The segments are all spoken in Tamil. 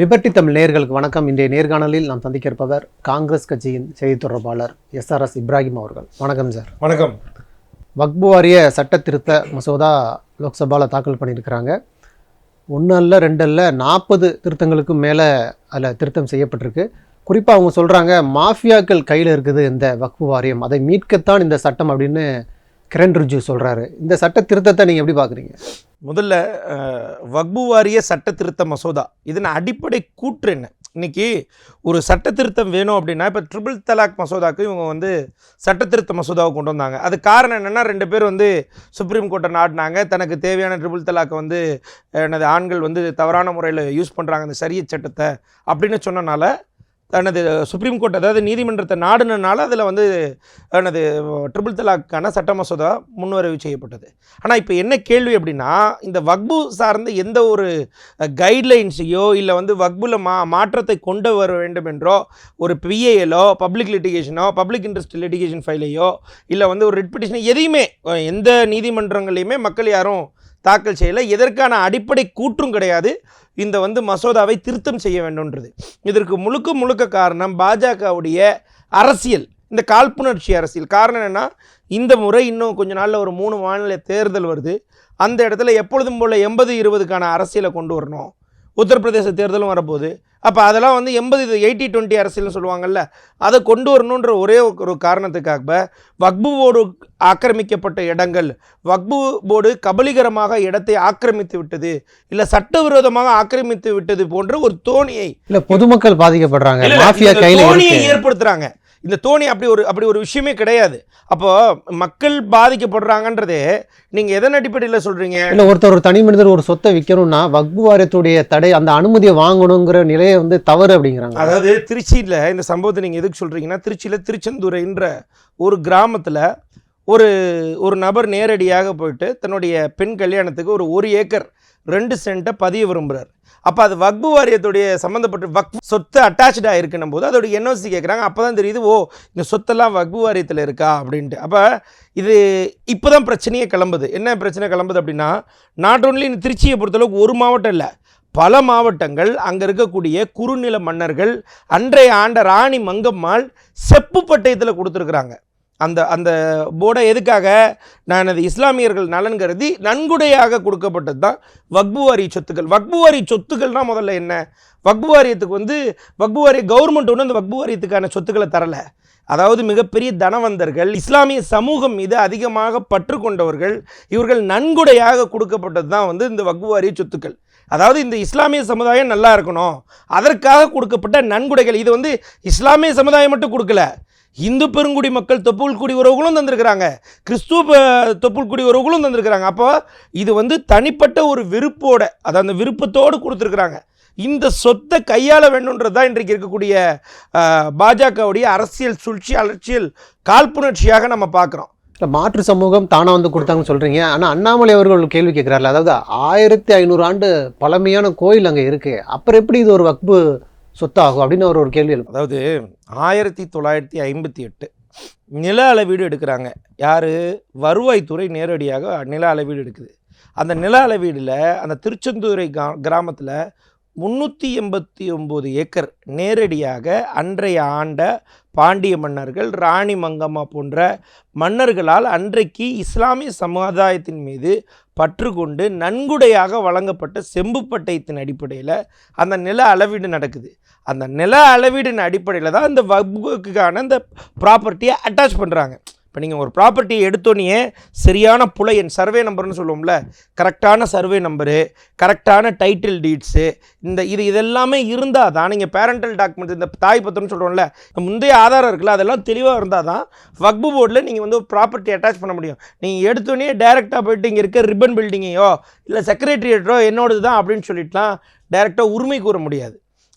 லிபர்டி தமிழ் நேயர்களுக்கு வணக்கம். இன்றைய நேர்காணலில் நாம் சந்திக்க இருப்பவர் காங்கிரஸ் கட்சியின் செய்தி தொடர்பாளர் எஸ்ஆர்எஸ் இப்ராஹிம் அவர்கள். வணக்கம் சார். வணக்கம். வக்பு வாரிய சட்ட திருத்த மசோதா லோக்சபாவில் தாக்கல் பண்ணியிருக்கிறாங்க. ஒன்று அல்ல ரெண்டு அல்ல நாற்பது திருத்தங்களுக்கும் மேலே அதில் திருத்தம் செய்யப்பட்டிருக்கு. குறிப்பாக அவங்க சொல்கிறாங்க மாஃபியாக்கள் கையில் இருக்குது இந்த வக்பு வாரியம் அதை மீட்கத்தான் இந்த சட்டம் அப்படின்னு கிரண் ரிஜு சொல்கிறாரு இந்த சட்ட திருத்தத்தை நீங்கள் எப்படி பார்க்குறீங்க முதல்ல வக்பு வாரிய சட்ட திருத்த மசோதா. இதன் அடிப்படை கூற்று என்ன? இன்னைக்கு ஒரு சட்ட திருத்தம் வேணும் அப்படின்னா இப்போ ட்ரிபிள் தலாக் மசோதாவுக்கு இவங்க வந்து சட்ட திருத்த மசோதாவை கொண்டு வந்தாங்க. அது காரணம் என்னென்னா ரெண்டு பேர் வந்து சுப்ரீம் கோர்ட்டை நாட்டினாங்க. தனக்கு தேவையான ட்ரிபிள் தலாக்கை வந்து எனது ஆண்கள் வந்து தவறான முறையில் யூஸ் பண்ணுறாங்க அந்த சரிய சட்டத்தை அப்படின்னு சொன்னனால தனது சுப்ரீம் கோர்ட் அதாவது நீதிமன்றத்தை நாடுனனால அதில் வந்து எனது ட்ரிபிள் தலாக்கான சட்ட மசோதா முன்வரவு செய்யப்பட்டது. ஆனால் இப்போ என்ன கேள்வி அப்படின்னா இந்த வக்பு சார்ந்த எந்த ஒரு கைட்லைன்ஸையோ இல்லை வந்து வக்புல மா மாற்றத்தை கொண்டு வர வேண்டும் என்றோ ஒரு பிஏஎலோ பப்ளிக் லிட்டிகேஷனோ பப்ளிக் இன்ட்ரெஸ்ட் லிட்டிகேஷன் ஃபைலையோ இல்லை வந்து ஒரு ரிட் எதையுமே எந்த நீதிமன்றங்களையுமே மக்கள் யாரும் தாக்கல் செய்யலை. எதற்கான அடிப்படை கூற்றும் கிடையாது. இந்த வந்து மசோதாவை திருத்தம் செய்ய வேண்டும்ன்றது. இதற்கு முழுக்க முழுக்க காரணம் பாஜகவுடைய அரசியல் இந்த காழ்ப்புணர்ச்சி அரசியல். காரணம் என்னென்னா இந்த முறை இன்னும் கொஞ்ச நாளில் ஒரு மூணு மாநில தேர்தல் வருது. அந்த இடத்துல எப்பொழுதும் போல் எண்பது இருபதுக்கான அரசியலை கொண்டு வரணும். உத்தரப்பிரதேச தேர்தலும் வரப்போகுது. அப்போ அதெல்லாம் வந்து எண்பது இது எயிட்டி டுவெண்ட்டி அரசியல்னு சொல்லுவாங்கல்ல அதை கொண்டு வரணுன்ற ஒரே ஒரு காரணத்துக்காக வக்பு போர்டு ஆக்கிரமிக்கப்பட்ட இடங்கள் வக்பு போர்டு கபலீகரமாக இடத்தை ஆக்கிரமித்து விட்டது இல்லை சட்டவிரோதமாக ஆக்கிரமித்து விட்டது போன்ற ஒரு தோணியை இல்லை பொதுமக்கள் பாதிக்கப்படுறாங்க. தோணியை இருக்கு. ஏற்படுத்துறாங்க. இந்த தோணி அப்படி ஒரு அப்படி ஒரு விஷயமே கிடையாது. அப்போ மக்கள் பாதிக்கப்படுறாங்கன்றதே நீங்க எதன் அடிப்படையில் சொல்றீங்க? இல்லை ஒருத்தர் ஒரு தனி மனிதர் ஒரு சொத்தை விற்கணும்னா வக்பு வாரியத்துடைய தடை அந்த அனுமதியை வாங்கணுங்கிற நிலையை வந்து தவறு அப்படிங்கிறாங்க. அதாவது திருச்சியில் இந்த சம்பவத்தை நீங்கள் எதுக்கு சொல்கிறீங்கன்னா திருச்சியில் திருச்செந்துறைன்ற ஒரு கிராமத்தில் ஒரு ஒரு நபர் நேரடியாக போயிட்டு தன்னுடைய பெண் கல்யாணத்துக்கு ஒரு ஒரு ஏக்கர் ரெண்டு சென்ட்டை பதிய விரும்புகிறார் அப்போ அது வக்பு வாரியத்துடைய சம்மந்தப்பட்ட வக் சொத்து அட்டாச்சாக இருக்குன்னும் போது அதோட என்ஓசி கேட்குறாங்க அப்போ தான் தெரியுது ஓ இந்த சொத்தெல்லாம் வக்பு வாரியத்தில் இருக்கா? அப்படின்ட்டு. அப்போ இது இப்போ தான் பிரச்சனையே கிளம்புது. என்ன பிரச்சனை கிளம்புது அப்படின்னா நாட் ஓன்லி இந்த திருச்சியை பொறுத்தளவுக்கு ஒரு மாவட்டம் இல்லை பல மாவட்டங்கள் அங்கே இருக்கக்கூடிய குறுநில மன்னர்கள் அன்றைய ஆண்ட ராணி மங்கம்மாள் செப்பு பட்டயத்தில் கொடுத்துருக்குறாங்க. அந்த அந்த போர்டை எதுக்காக நான் அது இஸ்லாமியர்கள் நலன் கருதி நன்கொடையாக கொடுக்கப்பட்டது தான் வக்பு வாரி சொத்துக்கள். வக்பு வாரி சொத்துக்கள்னால் முதல்ல என்ன? வக்பு வாரியத்துக்கு வந்து வக்பு வாரிய கவர்மெண்ட் ஒன்று அந்த வக்பு வாரியத்துக்கான சொத்துக்களை தரலை. அதாவது மிகப்பெரிய தனவந்தர்கள் இஸ்லாமிய சமூகம் மீது அதிகமாக பற்று கொண்டவர்கள் இவர்கள் நன்கொடையாக கொடுக்கப்பட்டது தான் வந்து இந்த வக்புவாரிய சொத்துக்கள். அதாவது இந்த இஸ்லாமிய சமுதாயம் நல்லா இருக்கணும். அதற்காக கொடுக்கப்பட்ட நன்கொடைகள். இது வந்து இஸ்லாமிய சமுதாயம் மட்டும் கொடுக்கல. இந்து பெருங்குடி மக்கள் தொப்புள் குடி உறவுகளும் தந்திருக்கிறாங்க. கிறிஸ்துவ ப- தொப்புள் குடி உறவுகளும் தந்திருக்கிறாங்க. அப்போ இது வந்து தனிப்பட்ட ஒரு விருப்போட அது அந்த விருப்பத்தோடு கொடுத்துருக்குறாங்க. இந்த சொத்தை கையாள வேண்டும்ன்றது தான் இன்றைக்கு இருக்கக்கூடிய பாஜகவுடைய அரசியல் சூழ்ச்சி அரசியல் காழ்ப்புணர்ச்சியாக நம்ம பார்க்குறோம். இல்ல, மாற்று சமூகம் தானாக வந்து கொடுத்தாங்கன்னு சொல்கிறீங்க ஆனால் அண்ணாமலை அவர்கள் கேள்வி கேட்கிறாருல அதாவது ஆயிரத்தி ஐநூறு ஆண்டு பழமையான கோயில் அங்கே இருக்குது அப்புறம் எப்படி இது ஒரு வக்பு சொத்தாகும் அப்படின்னு அவர் ஒரு கேள்வி எழுப்பு அதாவது ஆயிரத்தி தொள்ளாயிரத்தி ஐம்பத்தி எட்டு நில அளவீடு எடுக்கிறாங்க. யார்? வருவாய்த்துறை நேரடியாக நில அளவீடு எடுக்குது. அந்த நில அளவீடில் அந்த திருச்செந்தூரை கா கிராமத்தில் முந்நூற்றி எண்பத்தி ஒம்பது ஏக்கர் நேரடியாக அன்றைய ஆண்ட பாண்டிய மன்னர்கள் ராணி மங்கம்மா போன்ற மன்னர்களால் அன்றைக்கு இஸ்லாமிய சமுதாயத்தின் மீது பற்று கொண்டு நன்கொடையாக வழங்கப்பட்ட செம்புப்பட்டயத்தின் அடிப்படையில் அந்த நில அளவீடு நடக்குது. அந்த நில அளவீடின் அடிப்படையில் தான் இந்த வகுப்புக்கான இந்த ப்ராப்பர்ட்டியை அட்டாச் பண்ணுறாங்க இப்போ நீங்கள் ஒரு ப்ராப்பர்ட்டியை எடுத்தோன்னே சரியான புலையன் சர்வே நம்பர்னு சொல்லுவோம்ல கரெக்டான சர்வே நம்பரு கரெக்டான டைட்டில் டீட்ஸு இந்த இது இதெல்லாமே இருந்தால் தான் நீங்கள் பேரண்டல் டாக்குமெண்ட் இந்த தாய் பத்திரம்னு சொல்கிறோம்ல முந்தைய ஆதாரம் இருக்குல்ல அதெல்லாம் தெளிவாக இருந்தால் தான் வக்பு போர்டில் நீங்கள் வந்து ஒரு ப்ராப்பர்ட்டி அட்டாச் பண்ண முடியும். நீங்கள் எடுத்தோன்னே டேரெக்டாக போயிட்டு இங்கே இருக்க ரிப்பன் பில்டிங்கையோ இல்லை செக்ரட்டரியேட்டோ என்னோடது தான் அப்படின்னு சொல்லிட்டுலாம் டேரெக்டாக உரிமை கூற முடியாது.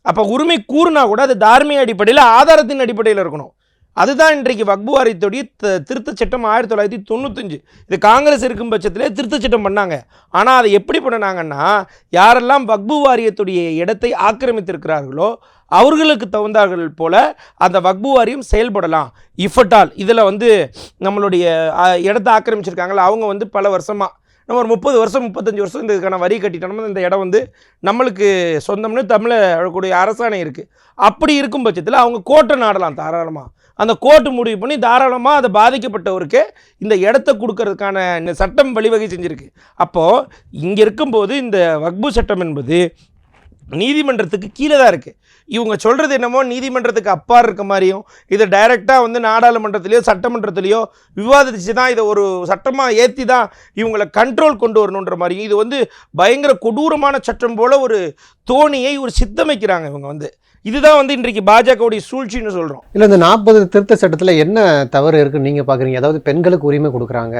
அப்போ உரிமை கூறுனா கூட அது தார்மீக அடிப்படையில் ஆதாரத்தின் அடிப்படையில் இருக்கணும். அதுதான் இன்றைக்கு வக்பு வாரியத்துடைய த- திருத்தச் சட்டம் ஆயிரத்தி தொள்ளாயிரத்தி தொண்ணூத்தஞ்சு. இது காங்கிரஸ் இருக்கும் பட்சத்திலே திருத்தச் சட்டம் பண்ணாங்க. ஆனால் அதை எப்படி பண்ணினாங்கன்னா யாரெல்லாம் வக்பு வாரியத்துடைய இடத்தை ஆக்கிரமித்திருக்கிறார்களோ அவர்களுக்கு தகுந்தார்கள் போல அந்த வக்பு வாரியம் செயல்படலாம். இஃபட்டால் இதில் வந்து நம்மளுடைய இடத்த இடத்தை ஆக்கிரமிச்சிருக்காங்களா அவங்க வந்து பல வருஷமாக நம்ம ஒரு முப்பது வருஷம் முப்பத்தஞ்சு வருஷம் இந்த இதுக்கான வரி கட்டிட்டோம்னா இந்த இடம் வந்து நம்மளுக்கு சொந்தம்னு தமிழக்கூடிய அரசாணை இருக்குது அப்படி இருக்கும் பட்சத்தில் அவங்க கோட்டை நாடலாம் தாராளமாக அந்த கோர்ட்டு முடிவு பண்ணி தாராளமாக அதை பாதிக்கப்பட்டவருக்கு இந்த இடத்த கொடுக்கறதுக்கான இந்த சட்டம் வழிவகை செஞ்சுருக்கு. அப்போது இங்கே இருக்கும்போது இந்த வக்பு சட்டம் என்பது நீதிமன்றத்துக்கு கீழே தான் இருக்குது இவங்க சொல்கிறது என்னமோ நீதிமன்றத்துக்கு அப்பால் இருக்க மாதிரியும் இதை டைரெக்டாக வந்து நாடாளுமன்றத்திலையோ சட்டமன்றத்திலையோ விவாதித்து தான் இதை ஒரு சட்டமாக ஏற்றி தான் இவங்களை கண்ட்ரோல் கொண்டு வரணுன்ற மாதிரியும் இது வந்து பயங்கர கொடூரமான சட்டம் போல் ஒரு தோணியை ஒரு சித்தமைக்கிறாங்க இவங்க வந்து. இதுதான் வந்து இன்றைக்கு பாஜகவுடைய சூழ்ச்சின்னு சொல்கிறோம் இல்லை இந்த நாற்பது திருத்த சட்டத்தில் என்ன தவறு இருக்குன்னு நீங்கள் பார்க்குறீங்க அதாவது பெண்களுக்கு உரிமை கொடுக்குறாங்க.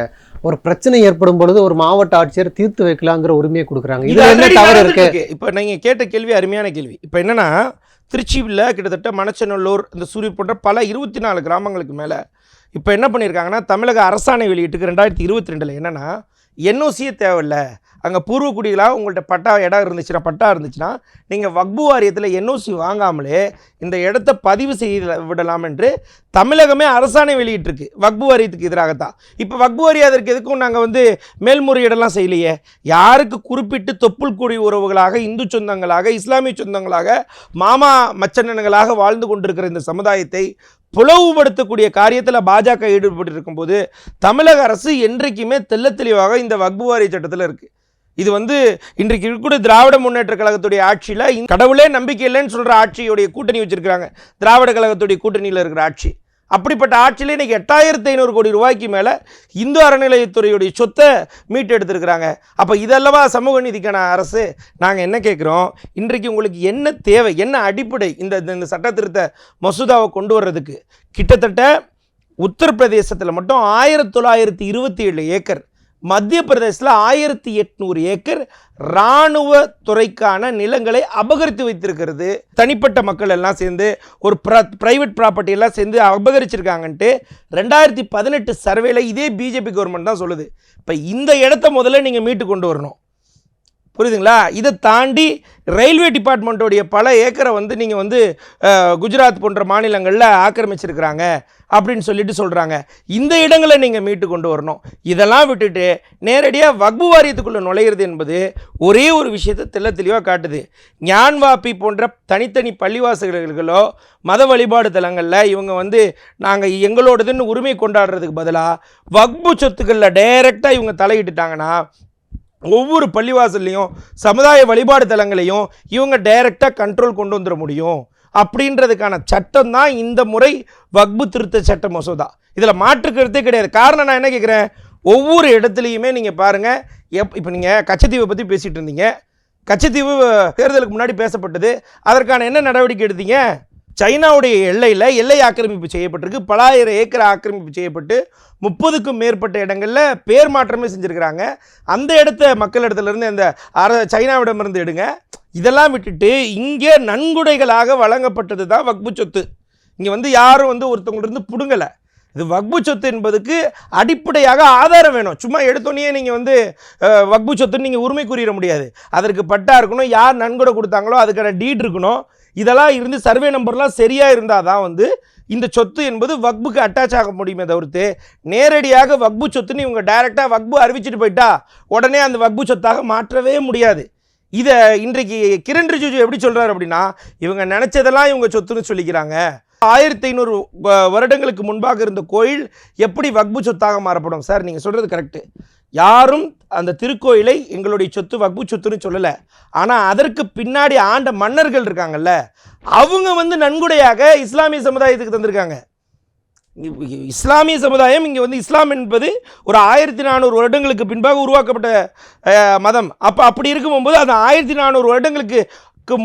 ஒரு பிரச்சனை ஏற்படும் பொழுது ஒரு மாவட்ட ஆட்சியர் தீர்த்து வைக்கலாங்கிற உரிமையை கொடுக்குறாங்க. இது என்ன தவறு இருக்கு? இப்போ நீங்கள் கேட்ட கேள்வி அருமையான கேள்வி. இப்போ என்னன்னா திருச்சியில் கிட்டத்தட்ட மணச்சநல்லூர் இந்த சூரிய போன்ற பல இருபத்தி நாலு கிராமங்களுக்கு மேலே இப்போ என்ன பண்ணியிருக்காங்கன்னா தமிழக அரசாணை வெளியிட்டுக்கு ரெண்டாயிரத்தி இருபத்தி ரெண்டில் என்னென்னா என்ஓசியே தேவையில்லை. அங்கே பூர்வக்குடிகளாக உங்கள்கிட்ட பட்டா இடம் இருந்துச்சுன்னா பட்டா இருந்துச்சுன்னா நீங்கள் வக்பு வாரியத்தில் என்ஓசி வாங்காமலே இந்த இடத்த பதிவு செய்ய விடலாம் என்று தமிழகமே அரசாணை வெளியிட்டிருக்கு. வக்பு வாரியத்துக்கு எதிராகத்தான். இப்போ வக்பு வாரியம் அதற்கு எதுக்கும் நாங்கள் வந்து மேல்முறையீடெல்லாம் செய்யலையே. யாருக்கு குறிப்பிட்டு தொப்புள் குடி உறவுகளாக இந்து சொந்தங்களாக இஸ்லாமிய சொந்தங்களாக மாமா மச்சனன்களாக வாழ்ந்து கொண்டிருக்கிற இந்த சமுதாயத்தை பிளவுபடுத்தக்கூடிய காரியத்தில் பாஜக ஈடுபட்டு இருக்கும்போது தமிழக அரசு என்றைக்குமே தெல்ல தெளிவாக இந்த வக்பு வாரிய சட்டத்தில் இருக்குது இது வந்து இன்றைக்கு இருக்கக்கூடிய திராவிட முன்னேற்ற கழகத்துடைய ஆட்சியில் கடவுளே நம்பிக்கை இல்லைன்னு சொல்கிற ஆட்சியுடைய கூட்டணி வச்சிருக்கிறாங்க. திராவிட கழகத்துடைய கூட்டணியில் இருக்கிற ஆட்சி. அப்படிப்பட்ட ஆட்சியில் இன்றைக்கி எட்டாயிரத்தி ஐநூறு கோடி ரூபாய்க்கு மேலே இந்து அறநிலையத்துறையுடைய சொத்தை மீட்டெடுத்திருக்கிறாங்க. அப்போ இதல்லவா சமூக நீதிக்கான அரசு நாங்கள் என்ன கேட்குறோம் இன்றைக்கு உங்களுக்கு என்ன தேவை என்ன அடிப்படை இந்த இந்த- இந்த மசோதாவை கொண்டு வர்றதுக்கு? கிட்டத்தட்ட உத்தரப்பிரதேசத்தில் மட்டும் ஆயிரத்தி தொள்ளாயிரத்தி இருபத்தி ஏழு ஏக்கர் மத்திய பிரதேசத்தில் ஆயிரத்தி எட்நூறு ஏக்கர் இராணுவ துறைக்கான நிலங்களை அபகரித்து வைத்திருக்கிறது. தனிப்பட்ட மக்கள் எல்லாம் சேர்ந்து ஒரு ப்ர ப்ரைவேட் ப்ராப்பர்ட்டி எல்லாம் சேர்ந்து அபகரிச்சிருக்காங்கன்ட்டு ரெண்டாயிரத்தி பதினெட்டு சர்வேல இதே பிஜேபி கவர்மெண்ட் தான் சொல்லுது. இப்போ இந்த இடத்த முதல்ல நீங்கள் மீட்டு கொண்டு வரணும். புரியுதுங்களா? இதை தாண்டி ரயில்வே டிபார்ட்மெண்ட்டோடைய பல ஏக்கரை வந்து நீங்கள் வந்து குஜராத் போன்ற மாநிலங்களில் ஆக்கிரமிச்சிருக்கிறாங்க அப்படின்னு சொல்லிட்டு சொல்கிறாங்க இந்த இடங்களை நீங்கள் மீட்டு கொண்டு வரணும். இதெல்லாம் விட்டுட்டு நேரடியாக வக்பு வாரியத்துக்குள்ளே நுழையிறது என்பது ஒரே ஒரு விஷயத்தை தெல்ல தெளிவாக காட்டுது. ஞான்வாப்பி போன்ற தனித்தனி பள்ளிவாசல்களோ மத வழிபாடு தலங்களில் இவங்க வந்து நாங்கள் எங்களோடதுன்னு உரிமை கொண்டாடுறதுக்கு பதிலாக வக்பு சொத்துக்களில் டைரெக்டாக இவங்க தலையிட்டுட்டாங்கன்னா ஒவ்வொரு பள்ளிவாசல்லையும் சமுதாய வழிபாடு தலங்களையும் இவங்க டைரெக்டாக கண்ட்ரோல் கொண்டு வந்துட முடியும். அப்படின்றதுக்கான சட்டம் தான் இந்த முறை வக்பு திருத்த சட்ட மசோதா. இதில் மாற்றுக்கிறதே கிடையாது. காரணம் நான் என்ன கேட்குறேன் ஒவ்வொரு இடத்துலையுமே நீங்கள் பாருங்கள் எப் இப்போ நீங்கள் கச்சத்தீவை பற்றி பேசிகிட்டு இருந்தீங்க. கச்சத்தீவு தேர்தலுக்கு முன்னாடி பேசப்பட்டது. அதற்கான என்ன நடவடிக்கை எடுத்தீங்க? சைனாவுடைய எல்லையில் எல்லை ஆக்கிரமிப்பு செய்யப்பட்டிருக்கு. பலாயிரம் ஏக்கர் ஆக்கிரமிப்பு செய்யப்பட்டு முப்பதுக்கும் மேற்பட்ட இடங்களில் பேர் மாற்றமே செஞ்சுருக்கிறாங்க. அந்த இடத்த மக்கள் இடத்துலேருந்து அந்த அர சைனாவிடமிருந்து எடுங்க. இதெல்லாம் விட்டுட்டு இங்கே நன்கொடைகளாக வழங்கப்பட்டது தான் வக்பு சொத்து. இங்கே வந்து யாரும் வந்து ஒருத்தவங்களிருந்து பிடுங்கலை. இது வக்பு சொத்து என்பதுக்கு அடிப்படையாக ஆதாரம் வேணும். சும்மா எடுத்தோன்னே நீங்கள் வந்து வக்பு சொத்துன்னு நீங்கள் உரிமை கூறிட முடியாது. அதற்கு பட்டா இருக்கணும் யார் நன்கொடை கொடுத்தாங்களோ அதுக்கான டீட் இருக்கணும். இதெல்லாம் இருந்து சர்வே நம்பர்லாம் சரியாக இருந்தால் தான் வந்து இந்த சொத்து என்பது வக்புக்கு அட்டாச் ஆக முடியுமே தவிர்த்து நேரடியாக வக்பு சொத்துன்னு இவங்க டைரெக்டாக வக்பு அறிவிச்சிட்டு போயிட்டா உடனே அந்த வக்பு சொத்தாக மாற்றவே முடியாது. இதை இன்றைக்கு கிரண் ரிஜிஜு எப்படி சொல்கிறார் அப்படின்னா இவங்க நினச்சதெல்லாம் இவங்க சொத்துன்னு சொல்லிக்கிறாங்க. ஆயிரத்தி ஐநூறு வருடங்களுக்கு முன்பாக இருந்த கோயில் எப்படி வக்பு சொத்தாக மாறப்படும்? சார் நீங்கள் சொல்கிறது கரெக்டு யாரும் அந்த திருக்கோயிலை எங்களுடைய சொத்து வக்பு சொத்துன்னு சொல்லலை. ஆனால் அதற்கு பின்னாடி ஆண்ட மன்னர்கள் இருக்காங்கல்ல அவங்க வந்து நன்கொடையாக இஸ்லாமிய சமுதாயத்துக்கு தந்திருக்காங்க. இஸ்லாமிய சமுதாயம் இங்கே வந்து இஸ்லாம் என்பது ஒரு ஆயிரத்தி நானூறு வருடங்களுக்கு பின்பாக உருவாக்கப்பட்ட மதம். அப்போ அப்படி இருக்கும்போது அந்த ஆயிரத்தி நானூறு வருடங்களுக்கு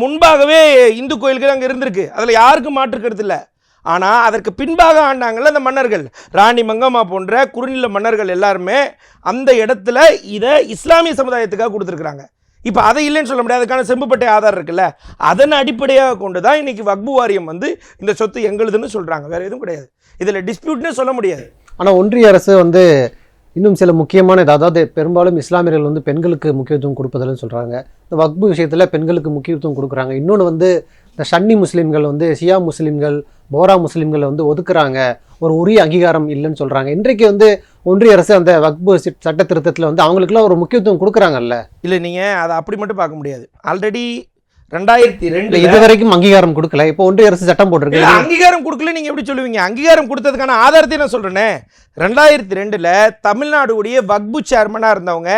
முன்பாகவே இந்து கோயில்கள் அங்கே இருந்திருக்கு. அதில் யாருக்கும் மாற்றுக்கிறது இல்லை. ஆனால் அதற்கு பின்பாக ஆண்டாங்கல்ல அந்த மன்னர்கள். ராணி மங்கம்மா போன்ற குறுநில மன்னர்கள் எல்லாருமே அந்த இடத்துல இதை இஸ்லாமிய சமுதாயத்துக்காக கொடுத்துருக்குறாங்க. இப்போ அதை இல்லைன்னு சொல்ல முடியாது. அதுக்கான செம்புப்பட்டை ஆதாரம் இருக்குல்ல. அதன் அடிப்படையாக கொண்டு தான் இன்றைக்கி வக்பு வாரியம் வந்து இந்த சொத்து எங்களுதுன்னு சொல்கிறாங்க வேறு எதுவும் கிடையாது. இதில் டிஸ்பியூட்னே சொல்ல முடியாது. ஆனால் ஒன்றிய அரசு வந்து இன்னும் சில முக்கியமான இது, அதாவது பெரும்பாலும் இஸ்லாமியர்கள் வந்து பெண்களுக்கு முக்கியத்துவம் கொடுப்பதில்னு சொல்கிறாங்க இந்த வக்பு விஷயத்தில் பெண்களுக்கு முக்கியத்துவம் கொடுக்குறாங்க. இன்னொன்று வந்து இந்த ஷன்னி முஸ்லீம்கள் வந்து ஷியா முஸ்லீம்கள் போரா முஸ்லீம்களை வந்து ஒதுக்குறாங்க. ஒரு உரிய அங்கீகாரம் இல்லைன்னு சொல்கிறாங்க இன்றைக்கு வந்து ஒன்றிய அரசு அந்த வக்பு சட்ட திருத்தத்தில் வந்து அவங்களுக்குலாம் ஒரு முக்கியத்துவம் கொடுக்குறாங்கல்ல? இல்லை நீங்கள் அதை அப்படி மட்டும் பார்க்க முடியாது. ஆல்ரெடி ரெண்டாயிரத்தி ரெண்டு இது வரைக்கும் அங்கீகாரம் கொடுக்கல. இப்போ ஒன்றிய அரசு சட்டம் போட்டிருக்கு. அங்கீகாரம் கொடுக்கல நீங்க எப்படி சொல்லுவீங்க? அங்கீகாரம் கொடுத்ததுக்கான ஆதாரத்தை நான் சொல்றேனே. ரெண்டாயிரத்தி ரெண்டுல தமிழ்நாடுடைய வக்பு சேர்மனா இருந்தவங்க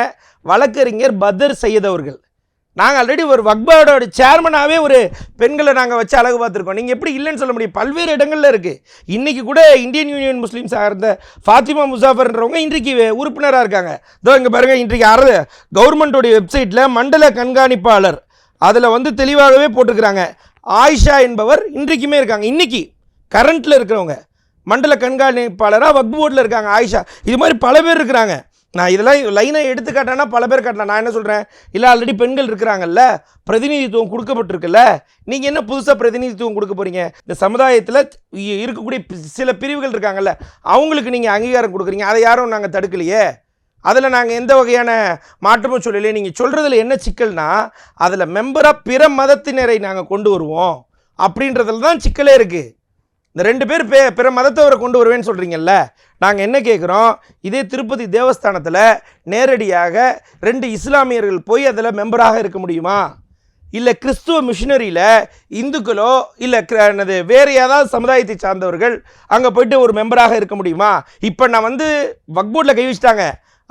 வழக்கறிஞர் பதர் சையத் அவர்கள். நாங்கள் ஆல்ரெடி ஒரு வக்பாவோட சேர்மனாகவே ஒரு பெண்களை நாங்கள் வச்சு அழகு பார்த்துருக்கோம். நீங்கள் எப்படி இல்லைன்னு சொல்ல முடியும். பல்வேறு இடங்கள்ல இருக்குது இன்றைக்கி கூட இந்தியன் யூனியன் முஸ்லீம்ஸ் சார்ந்த ஃபாத்திமா முசாஃபர்ன்றவங்க இன்றைக்கு உறுப்பினராக இருக்காங்க. இதோ இங்கே பாருங்கள் இன்றைக்கு அற கவர்மெண்ட்டோடைய வெப்சைட்டில் மண்டல கண்காணிப்பாளர் அதில் வந்து தெளிவாகவே போட்டிருக்கிறாங்க. ஆயிஷா என்பவர் இன்றைக்குமே இருக்காங்க. இன்றைக்கி கரண்ட்டில் இருக்கிறவங்க மண்டல கண்காணிப்பாளராக வக்ஃப் போர்டில் இருக்காங்க ஆயிஷா. இது மாதிரி பல பேர் இருக்கிறாங்க. நான் இதெல்லாம் லைனை எடுத்து காட்டினா பல பேர் காட்டலாம். நான் என்ன சொல்கிறேன் இல்லை ஆல்ரெடி பெண்கள் இருக்கிறாங்கல்ல பிரதிநிதித்துவம் கொடுக்கப்பட்டிருக்குல்ல நீங்கள் என்ன புதுசாக பிரதிநிதித்துவம் கொடுக்க போகிறீங்க இந்த சமுதாயத்தில் இருக்கக்கூடிய சில பிரிவுகள் இருக்காங்கல்ல அவங்களுக்கு நீங்கள் அங்கீகாரம் கொடுக்குறீங்க. அதை யாரும் நாங்கள் தடுக்கலையே? அதில் நாங்கள் எந்த வகையான மாற்றமும் சொல்லலையே நீங்கள் சொல்கிறதுல என்ன சிக்கல்னா அதில் மெம்பராக பிற மதத்தினரை நாங்கள் கொண்டு வருவோம். அப்படின்றதுல தான் சிக்கலே இருக்குது இந்த ரெண்டு பேர் பே பிற மதத்தவரை கொண்டு வருவேன்னு சொல்கிறீங்கல்ல நாங்கள் என்ன கேட்குறோம் இதே திருப்பதி தேவஸ்தானத்தில் நேரடியாக ரெண்டு இஸ்லாமியர்கள் போய் அதில் மெம்பராக இருக்க முடியுமா? இல்லை கிறிஸ்துவ மிஷினரியில் இந்துக்களோ இல்லை என்னது வேறு ஏதாவது சமுதாயத்தை சார்ந்தவர்கள் அங்கே போயிட்டு ஒரு மெம்பராக இருக்க முடியுமா? இப்போ நான் வந்து வக்போர்டில் கை வச்சிட்டாங்க.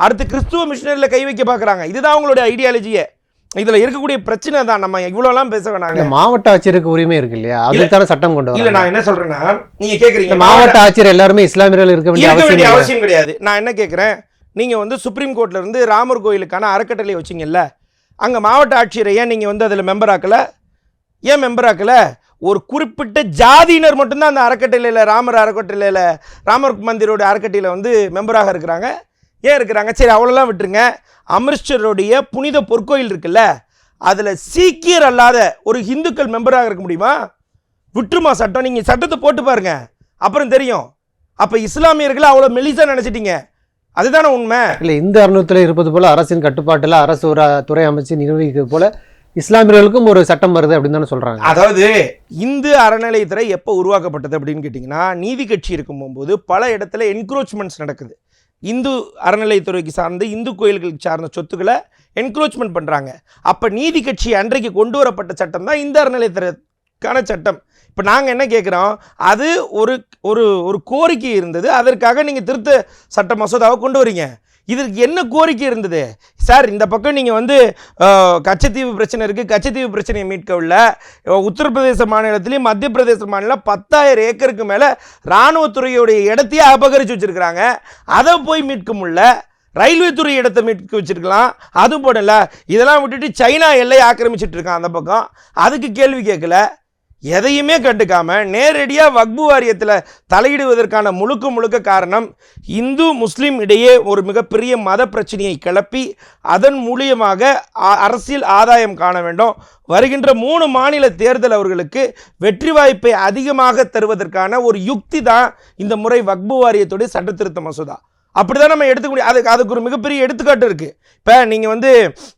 அடுத்து கிறிஸ்துவ மிஷினரியில் கை வைக்க பார்க்குறாங்க. இதுதான் அவங்களுடைய ஐடியாலஜியே இதில் இருக்கக்கூடிய பிரச்சனை தான். நம்ம இவ்வளோலாம் பேச வேணாங்க மாவட்ட ஆட்சியருக்கு உரிமை இருக்கு இல்லையா? அதுக்கு தானே சட்டம் கொண்டு இல்ல நான் என்ன சொல்றேன்னா நீங்க கேக்குறீங்க. மாவட்ட ஆட்சியர் எல்லாருமே இஸ்லாமியர்கள் இருக்க வேண்டிய அவசியம் கிடையாது. நான் என்ன கேட்குறேன் நீங்க வந்து சுப்ரீம் கோர்ட்ல இருந்து ராமர் கோயிலுக்கான அறக்கட்டளை வச்சீங்கல்ல அங்க மாவட்ட ஆட்சியரை ஏன் நீங்க வந்து அதுல மெம்பர் ஆக்கல? ஏன் மெம்பர் ஆக்கல? ஒரு குறிப்பிட்ட ஜாதியினர் மட்டும்தான் அந்த அறக்கட்டளையில் ராமர் அறக்கட்டளையில் ராமர் மந்திரோட அறக்கட்டளையில் வந்து மெம்பராக இருக்கிறாங்க. ஏன் இருக்கிறாங்க? சரி அவ்வளோலாம் விட்டுருங்க. அமிர்த்சருடைய புனித பொற்கோயில் இருக்குல்ல அதில் சீக்கியர் அல்லாத ஒரு இந்துக்கள் மெம்பராக இருக்க முடியுமா? விட்டுருமா சட்டம்? நீங்கள் சட்டத்தை போட்டு பாருங்க. அப்புறம் தெரியும். அப்போ இஸ்லாமியர்களை அவ்வளோ மெலிசா நினச்சிட்டீங்க. அதுதானே உண்மை? இல்லை இந்த அறுநூத்துல இருப்பது போல அரசின் கட்டுப்பாட்டில் அரசு ஒரு துறை அமைச்சு நிர்வகிக்கிறது போல இஸ்லாமியர்களுக்கும் ஒரு சட்டம் வருது அப்படின்னு தானே சொல்றாங்க. அதாவது இந்து அறநிலையத்துறை எப்போ உருவாக்கப்பட்டது அப்படின்னு கேட்டிங்கன்னா நீதி கட்சி இருக்கும் போகும்போது பல இடத்துல என்க்ரோச்மெண்ட்ஸ் நடக்குது. இந்து அறநிலையத்துறைக்கு சார்ந்து இந்து கோயில்களுக்கு சார்ந்த சொத்துக்களை என்க்ரோச்மெண்ட் பண்ணுறாங்க அப்போ நீதி கட்சி அன்றைக்கு கொண்டு வரப்பட்ட சட்டம் தான் இந்து அறநிலையத்துறைக்கான சட்டம். இப்போ நாங்கள் என்ன கேட்குறோம் அது ஒரு ஒரு ஒரு கோரிக்கை இருந்தது. அதற்காக நீங்கள் திருத்த சட்ட மசோதாவை கொண்டு வரீங்க. இதற்கு என்ன கோரிக்கை இருந்தது? சார் இந்த பக்கம் நீங்கள் வந்து கச்சத்தீவு பிரச்சனை இருக்குது கச்சத்தீவு பிரச்சனையை மீட்கவில்லை உத்தரப்பிரதேச மாநிலத்திலையும் மத்திய பிரதேச மாநிலம் பத்தாயிரம் ஏக்கருக்கு மேலே இராணுவத்துறையுடைய இடத்தையே அபகரித்து வச்சுருக்கிறாங்க. அதை போய் மீட்க முடியல. ரயில்வே துறை இடத்தை மீட்க வச்சிருக்கலாம். அதுவும் போடல. இதெல்லாம் விட்டுட்டு சைனா எல்லை ஆக்கிரமிச்சிட்டு இருக்கான் அந்த பக்கம். அதுக்கு கேள்வி கேட்கல. எதையுமே கண்டுக்காம நேரடியாக வக்பு வாரியத்தில் தலையிடுவதற்கான முழுக்க முழுக்க காரணம் இந்து முஸ்லீம் இடையே ஒரு மிகப்பெரிய மத பிரச்சனையை கிளப்பி அதன் மூலியமாக அ- அரசியல் ஆதாயம் காண வேண்டும். வருகின்ற மூணு மாநில தேர்தல் அவர்களுக்கு வெற்றி வாய்ப்பை அதிகமாக தருவதற்கான ஒரு யுக்தி தான் இந்த முறை வக்பு வாரியத்துடைய சட்ட திருத்த மசோதா. அப்படிதான் நம்ம எடுத்துக்க முடியும் அதுக்கு அதுக்கு ஒரு மிகப்பெரிய எடுத்துக்காட்டு இருக்குது இப்போ நீங்கள் வந்து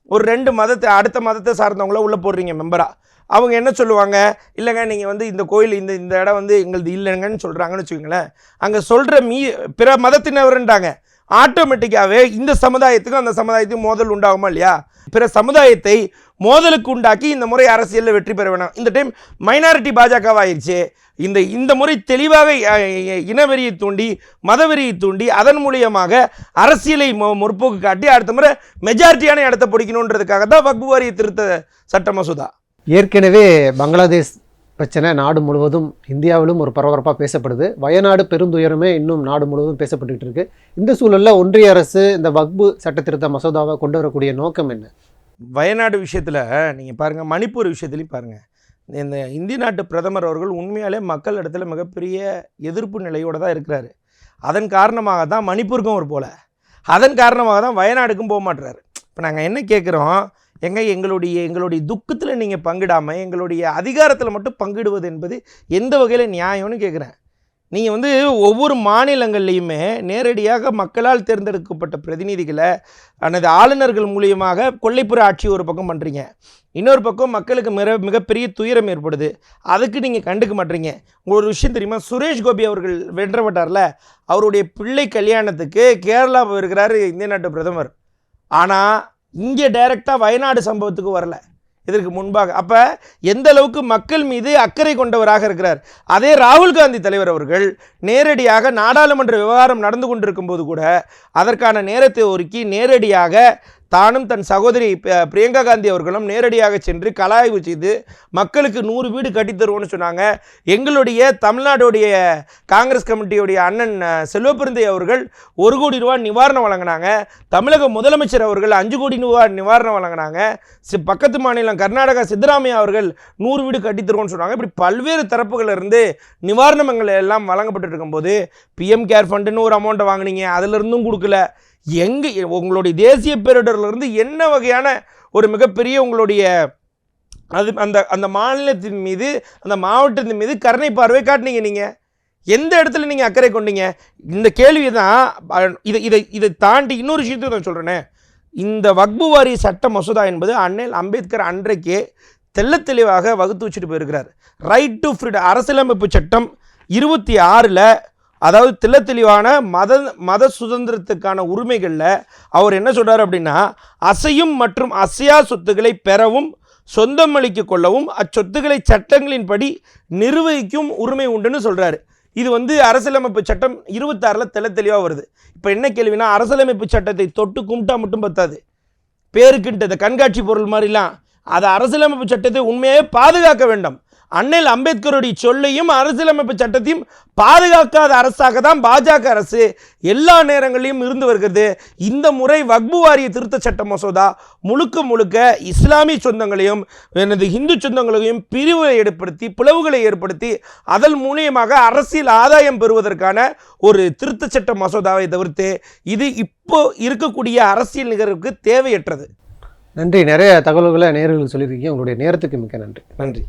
ஒரு ரெண்டு மதத்தை அடுத்த மதத்தை சார்ந்தவங்கள உள்ளே போடுறீங்க மெம்பராக அவங்க என்ன சொல்லுவாங்க? இல்லைங்க நீங்கள் வந்து இந்த கோயில் இந்த இந்த இடம் வந்து எங்களுது இல்லைங்கன்னு சொல்கிறாங்கன்னு வச்சுக்கோங்களேன். அங்கே சொல்கிற மீ பிற மதத்தினவருன்றாங்க. ஆட்டோமேட்டிக்காகவே இந்த சமுதாயத்துக்கும் அந்த சமுதாயத்துக்கும் மோதல் உண்டாகுமா இல்லையா? பிற சமுதாயத்தை மோதலுக்கு உண்டாக்கி இந்த முறை அரசியலில் வெற்றி பெற வேணாம். இந்த டைம் மைனாரிட்டி பாஜகவாயிருச்சு இந்த இந்த முறை தெளிவாக இனவெறியை தூண்டி மதவெறியை தூண்டி அதன் மூலியமாக அரசியலை முற்போக்கு காட்டி அடுத்த முறை மெஜாரிட்டியான இடத்த பிடிக்கணுன்றதுக்காக தான் வக்பு வாரிய திருத்த சட்ட மசோதா. ஏற்கனவே பங்களாதேஷ் பிரச்சனை நாடு முழுவதும் இந்தியாவிலும் ஒரு பரபரப்பாக பேசப்படுது. வயநாடு பெருந்துயரமே இன்னும் நாடு முழுவதும் பேசப்பட்டுக்கிட்டு இருக்கு. இந்த சூழலில் ஒன்றிய அரசு இந்த வக்பு சட்டத்திருத்த மசோதாவை கொண்டு வரக்கூடிய நோக்கம் என்ன? வயநாடு விஷயத்தில் நீங்கள் பாருங்கள் மணிப்பூர் விஷயத்துலையும் பாருங்கள் இந்த இந்திய நாட்டு பிரதமர் அவர்கள் உண்மையாலே மக்கள் இடத்துல மிகப்பெரிய எதிர்ப்பு நிலையோடு தான் இருக்கிறாரு. அதன் காரணமாக தான் மணிப்பூருக்கும் ஒரு போல. அதன் காரணமாக தான் வயநாடுக்கும் போக மாட்டுறாரு இப்போ நாங்கள் என்ன கேட்குறோம் எங்க எங்களுடைய எங்களுடைய துக்கத்தில் நீங்கள் பங்கிடாமல் எங்களுடைய அதிகாரத்தில் மட்டும் பங்கிடுவது என்பது எந்த வகையில் நியாயம்னு கேட்குறேன் நீங்கள் வந்து ஒவ்வொரு மாநிலங்கள்லையுமே நேரடியாக மக்களால் தேர்ந்தெடுக்கப்பட்ட பிரதிநிதிகளை அல்லது ஆளுநர்கள் மூலியமாக கொல்லைப்புற ஆட்சி ஒரு பக்கம் பண்ணுறீங்க இன்னொரு பக்கம் மக்களுக்கு மிக மிகப்பெரிய துயரம் ஏற்படுது. அதுக்கு நீங்கள் கண்டுக்க மாட்டீங்க. ஒரு விஷயம் தெரியுமா? சுரேஷ் கோபி அவர்கள் வென்றப்பட்டார்ல அவருடைய பிள்ளை கல்யாணத்துக்கு கேரளா இருக்கிறாரு இந்திய நாட்டு பிரதமர். ஆனால் இங்கே டைரெக்டாக வயநாடு சம்பவத்துக்கு வரல. இதற்கு முன்பாக அப்போ எந்த அளவுக்கு மக்கள் மீது அக்கறை கொண்டவராக இருக்கிறார்? அதே ராகுல் காந்தி தலைவர் அவர்கள் நேரடியாக நாடாளுமன்ற விவகாரம் நடந்து கொண்டிருக்கும் போது கூட அதற்கான நேரத்தை ஒதுக்கி நேரடியாக தானும் தன் சகோதரி பிரியங்கா காந்தி அவர்களும் நேரடியாக சென்று கலாய்வு செய்து மக்களுக்கு நூறு வீடு கட்டித்தருவோம்னு சொன்னாங்க. எங்களுடைய தமிழ்நாடுடைய காங்கிரஸ் கமிட்டியுடைய அண்ணன் அஹ், அவர்கள் ஒரு கோடி ரூபா நிவாரணம் வழங்கினாங்க. தமிழக முதலமைச்சர் அவர்கள் அஞ்சு கோடி ரூபா நிவாரணம் வழங்கினாங்க. சி- பக்கத்து மாநிலம் கர்நாடகா சித்தராமையா அவர்கள் நூறு வீடு கட்டித்தருவோம்னு சொன்னாங்க. இப்படி பல்வேறு தரப்புகளிலிருந்து நிவாரணங்கள் எல்லாம் வழங்கப்பட்டு இருக்கும்போது பிஎம் கேர் ஃபண்டுன்னு ஒரு அமௌண்ட்டை வாங்குனீங்க. அதிலிருந்தும் கொடுக்கல. எங்கே உங்களுடைய தேசிய பேரிடர்லேருந்து என்ன வகையான ஒரு மிகப்பெரிய உங்களுடைய அது அந்த அந்த மாநிலத்தின் மீது அந்த மாவட்டத்தின் மீது கருணை பார்வை காட்டினீங்க நீங்கள் எந்த இடத்துல நீங்கள் அக்கறை கொண்டீங்க? இந்த கேள்வி தான் இதை இதை இதை தாண்டி இன்னொரு விஷயத்தை நான் சொல்கிறேனே இந்த வக்பு வாரி சட்ட மசோதா என்பது அண்ணல் அம்பேத்கர் அன்றைக்கே தெல்ல தெளிவாக வகுத்து வச்சுட்டு போயிருக்கிறார். ரைட் டு ஃப்ரீடம் அரசியலமைப்பு சட்டம் இருபத்தி ஆறில் அதாவது தெள்ளத் தெளிவான மத மத சுதந்திரத்துக்கான உரிமைகளில் அவர் என்ன சொல்கிறார் அப்படின்னா அசையும் மற்றும் அசையா சொத்துக்களை பெறவும் சொந்தம் அளிக்க கொள்ளவும் அச்சொத்துக்களை சட்டங்களின்படி நிர்வகிக்கும் உரிமை உண்டுன்னு சொல்கிறாரு இது வந்து அரசியலமைப்பு சட்டம் இருபத்தாறில் தெல தெளிவாக வருது. இப்போ என்ன கேள்வினா அரசியலமைப்பு சட்டத்தை தொட்டு கும்பிட்டா மட்டும் பத்தாது. பேருக்குன்ட்டு கண்காட்சி பொருள் மாதிரிலாம். அதை அரசியலமைப்பு சட்டத்தை உண்மையாகவே பாதுகாக்க வேண்டும். அண்ணல் அம்பேத்கருடைய சொல்லையும் அரசியலமைப்பு சட்டத்தையும் பாதுகாக்காத அரசாக தான் பாஜக அரசு எல்லா நேரங்களிலும் இருந்து வருகிறது. இந்த முறை வக்பு வாரிய திருத்த சட்ட மசோதா முழுக்க முழுக்க இஸ்லாமிய சொந்தங்களையும் எனது இந்து சொந்தங்களையும் பிரிவை ஏற்படுத்தி பிளவுகளை ஏற்படுத்தி அதன் மூலியமாக அரசியல் ஆதாயம் பெறுவதற்கான ஒரு திருத்த சட்ட மசோதாவை தவிர்த்து இது இப்போ இருக்கக்கூடிய அரசியல் நிகழ்வுக்கு தேவையற்றது. நன்றி. நிறைய தகவல்களை நேயர்களுக்கு சொல்லியிருக்கீங்க. உங்களுடைய நேரத்துக்கு மிக்க நன்றி. நன்றி.